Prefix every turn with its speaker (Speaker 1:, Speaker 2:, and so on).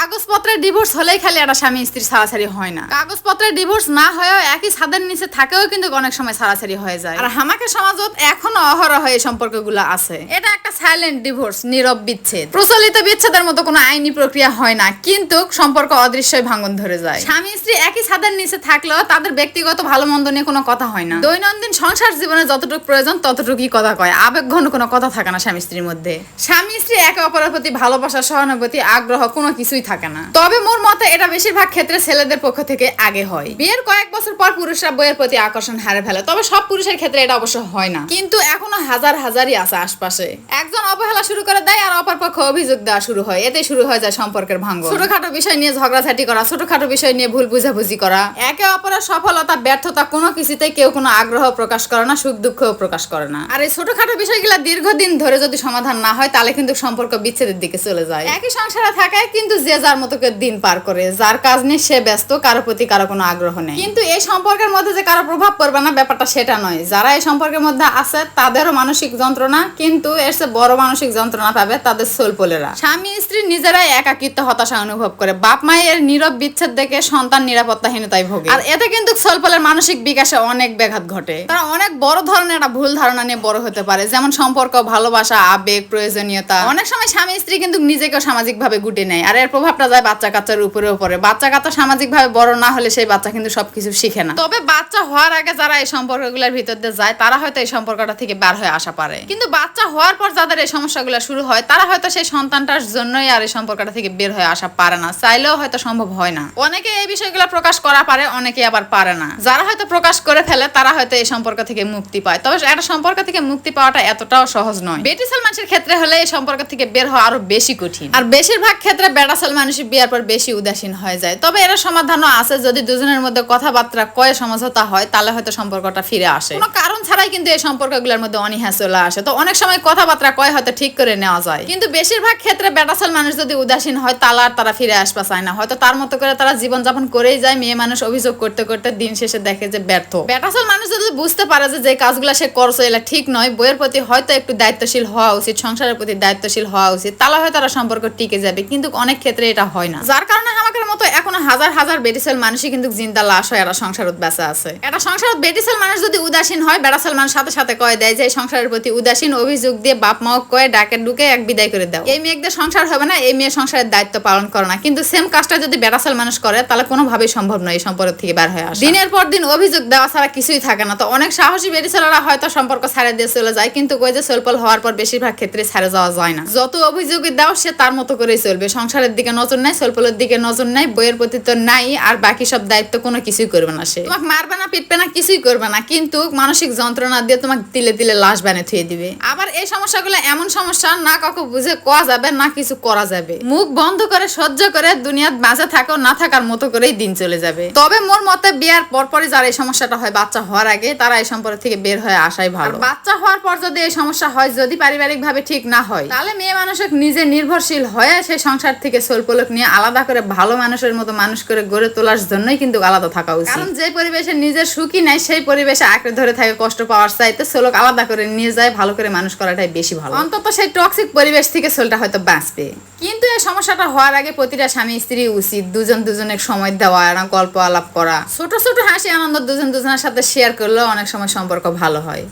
Speaker 1: কাগজপত্রে divorce হলেই খালি একটা স্বামী স্ত্রী ছাড়াছাড়ি হয় না। কাগজপত্রে ডিভোর্স না হয়েও একই ছাদের নিচে থাকেও কিন্তু অনেক সময় ছাড়াছাড়ি হয়ে যায়। আর হামাকে সমাজত এখনও অহরহ এই সম্পর্কগুলো আছে। এটা একটা সাইলেন্ট ডিভোর্স নীরব বিচ্ছেদ। প্রচলিত বিচ্ছেদের মতো কোনো আইনি প্রক্রিয়া হয় না, কিন্তু সম্পর্ক অদৃশ্যই ভাঙন ধরে যায়। স্বামী স্ত্রী একই ছাদের নিচে থাকলেও তাদের ব্যক্তিগত ভালো মন্দ নিয়ে কোনো কথা হয় না। দৈনন্দিন সংসার জীবনে যতটুকু প্রয়োজন, ততটুকুই কথা কয়। আবেগ ঘন কোনো কথা থাকে না স্বামী স্ত্রীর মধ্যে। স্বামী স্ত্রী একে অপরের প্রতি ভালোবাসা, সহানুভূতি, আগ্রহ কোনো কিছুই থাকে না। তবে মোর মতে এটা বেশিরভাগ ক্ষেত্রে ছেলেদের পক্ষ থেকে আগে হয়। বিয়ের কয়েক বছর পর পুরুষরা বইয়ের প্রতি আকর্ষণ হারে ফেলে। তবে সব পুরুষের ক্ষেত্রে এটা অবশ্য হয় না। কিন্তু এখনও হাজার হাজারই আছে আশপাশে। একজন অবহেলা শুরু করে দেয় আর অপর পক্ষ অভিযোগ দেওয়া শুরু হয়। এতে শুরু হয়ে যায় সম্পর্কের ভাঙ্গ ছোটখাটো বিষয় নিয়ে ঝগড়াঝাটি করা, ছোটখাটো বিষয় নিয়ে ভুল বুঝাবুঝি করা। একে অপরের সফলতা, ব্যর্থতা কোনো কিছুতে কেউ কোনো আগ্রহ প্রকাশ করে না, সুখ দুঃখও প্রকাশ করে না। আর এই ছোটখাটো বিষয়গুলো দীর্ঘদিন ধরে যদি সমাধান না হয়, তাহলে কিন্তু সম্পর্ক বিচ্ছেদের দিকে চলে যায়। একই সংসারে থাকায় কিন্তু যে যার মতো দিন পার করে, যার কাজ নিয়ে সে ব্যস্ত, কারও প্রতি কারও কোনো আগ্রহ নেই। কিন্তু এই সম্পর্কের মধ্যে যে কারও প্রভাব পড়বে না, ব্যাপারটা সেটা নয়। যারা এই সম্পর্কের মধ্যে আছে, তাদেরও মানসিক যন্ত্রণা, কিন্তু এর চেয়ে বড় মানসিক যন্ত্রণা পাবে তাদের সোলপোলেরা স্বামী, স্ত্রী নিজেরাই একাকিত্ব, হতাশা অনুভব করে। বাপ মায়ের নীরব বিচ্ছেদ দেখে সন্তান নিরাপত্তাহীনতায় ভোগে। আর এতে কিন্তু সোলপোলের মানসিক বিকাশে অনেক ব্যাঘাত ঘটে। তারা অনেক বড় ধরনের একটা ভুল ধারণা নিয়ে বড় হতে পারে। যেমন সম্পর্ক, ভালোবাসা, আবেগ, প্রয়োজনীয়তা। অনেক সময় স্বামী স্ত্রী কিন্তু নিজেকেও সামাজিক ভাবে গুটে নেয়। আর এর প্রভাবটা যায় বাচ্চা কাচ্চার উপরে উপরে বাচ্চা কাচ্চা সামাজিক ভাবে বড় না হলে সেই বাচ্চা কিন্তু সবকিছু শিখে না। তবে বাচ্চা হওয়ার আগে যারা এই সম্পর্কগুলোর ভিতর দিয়ে যায়, তারা হয়তো এই সম্পর্কটা থেকে বার হয়ে আসা পারে। কিন্তু বাচ্চা হওয়ার পর যাদের এই সমস্যাগুলো শুরু হয়, তারা হয়তো সেই সন্তানটার জন্যই আর এই সম্পর্কটা থেকে বের হয়ে আসা পারে না। চাইলেও হয়তো সম্ভব হয় না। অনেকে এই বিষয়গুলো প্রকাশ করা পারে অনেকে আবার পারে না। যারা হয়তো প্রকাশ করে ফেলে, তারা হয়তো এই সম্পর্ক থেকে মুক্তি পায়। তবে একটা সম্পর্ক থেকে মুক্তি পাওয়াটা এতটাও সহজ নয়। বেটিসাল মানুষের ক্ষেত্রে হলে এই সম্পর্ক থেকে বের হওয়া আরও বেশি কঠিন। আর বেশিরভাগ ক্ষেত্রে বেটাসাল মানুষ বিয়ার পর বেশি উদাসীন হয়ে যায়। তবে এর সমাধানও আছে। যদি দুজনের মধ্যে কথাবার্তা কয়ে সমঝোতা হয় তাহলে হয়তো সম্পর্কটা ফিরে আসে। কোনো কারণ ছাড়াই কিন্তু এই সম্পর্কগুলোর মধ্যে অনীহা চলে আসে। তো অনেক সময় কথাবার্তা কয় হয়তো ঠিক করে নেওয়া যায়। কিন্তু বেশিরভাগ ক্ষেত্রে বেটাসেল মানুষ যদি উদাসীন হয়, তাহলে আর তারা ফিরে আসবা চায় না। হয়তো তার মতো করে তারা জীবনযাপন করেই যায়, মেয়ে মানুষ অভিযোগ করতে করতে দিন শেষে দেখে যে ব্যর্থ। বেটাসেল মানুষ যদি বুঝতে পারে যে যে কাজগুলো সে করছে, এগুলা ঠিক নয়, বইয়ের প্রতি হয়তো একটু দায়িত্বশীল হওয়া উচিত, সংসারের প্রতি দায়িত্বশীল হওয়া উচিত, তাহলে হয়তো তারা সম্পর্ক টিকে যাবে। কিন্তু অনেক ক্ষেত্রে এটা হয় না। যার কারণে আমাদের মতো এখনও হাজার হাজার বেটিসেল মানুষই কিন্তু জিন্দা লাশ হয় এরা সংসারত বেঁচে আছে। এটা সংসারত বেটিসেল মানুষ যদি উদাসীন হয় বেড়াসেল মানুষ সাথে সাথে কয়ে দেয় যে, সংসারের প্রতি উদাসীন অভিযোগ দিয়ে বাপ মাও কয়ে, ডাকে ঢুকে এক বিদায় করে দাও। এই মেয়েদের সংসার হবে না, এই মেয়ে সংসারের দায়িত্ব পালন করে না। কিন্তু সেম কাজটা যদি বেড়াসেল মানুষ করে, তাহলে কোনোভাবেই সম্ভব নয় এই সম্পর্ক থেকে বের হয়ে আসা। দিনের পর দিন অভিযোগ দেওয়া ছাড়া কিছুই থাকে না। তো অনেক সাহসী বেরিসেলারা হয়তো সম্পর্ক ছাড়ে দিয়ে চলে যায়, কিন্তু কই যে সলপল হওয়ার পর বেশিরভাগ ক্ষেত্রে ছাড়ে যাওয়া যায় না। যত অভিযোগই দাও, সে তার মতো করেই চলবে। সংসারের দিকে নজর নাই সলপলের দিকে নজর নাই, বইয়ের প্রতি তো নাই, আর বাকি সব দায়িত্ব কোনো কিছুই করবে না সে। তোমাকে মারবে না, পিটবে না, কিছুই করবে না, কিন্তু মানসিক যন্ত্রণা দিয়ে তোমাকে তিলে তিলে লাশ বানিয়ে থুয়ে দিবে। আবার এই সমস্যাগুলো এমন সমস্যা না কাউকে বুঝে কোয়া যাবে, না কিছু করা যাবে। মুখ বন্ধ করে, সহ্য করে দুনিয়াত বাঁচা থাকো, না থাকার মতো করেই দিন চলে যাবে। তবে মোর মতে বিয়ার পরপরই যারা এই সমস্যাটা হয়, বাচ্চা হওয়ার আগে তারা এই সম্পর্ক থেকে বের হয়ে আসাই ভালো। বাচ্চা হওয়ার পর যদি এই সমস্যা হয়, যদি পারিবারিক ভাবে ঠিক না হয়, তাহলে মেয়ে মানুষের নিজে নির্ভরশীল হয়ে সেই সংসার থেকে সোলপলক নিয়ে আলাদা করে ভালো মানুষের মতো মানুষ করে গড়ে তোলার জন্যই কিন্তু আলাদা থাকা উচিত। কারণ যে পরিবেশে নিজের সুখী নাই, সেই পরিবেশে আঁকড়ে ধরে থাকে কষ্ট পাওয়ার চাইতে সোলক আলাদা করে নিয়ে যায়, ভালো করে মানুষ করাটাই বেশি ভালো। অন্তত সেই টক্সিক পরিবেশ থেকে সোলটা হয়তো বাঁচবে। কিন্তু এই সমস্যাটা হওয়ার আগে প্রতিটা স্বামী স্ত্রী উচিত দুজন দুজনের সময় দেওয়া এরকম গল্প আলাপ করা। ছোট ছোট হাসি আনন্দ দুজন দুজনের সাথে শেয়ার করলে অনেক সময় সম্পর্ক ভালো হয়।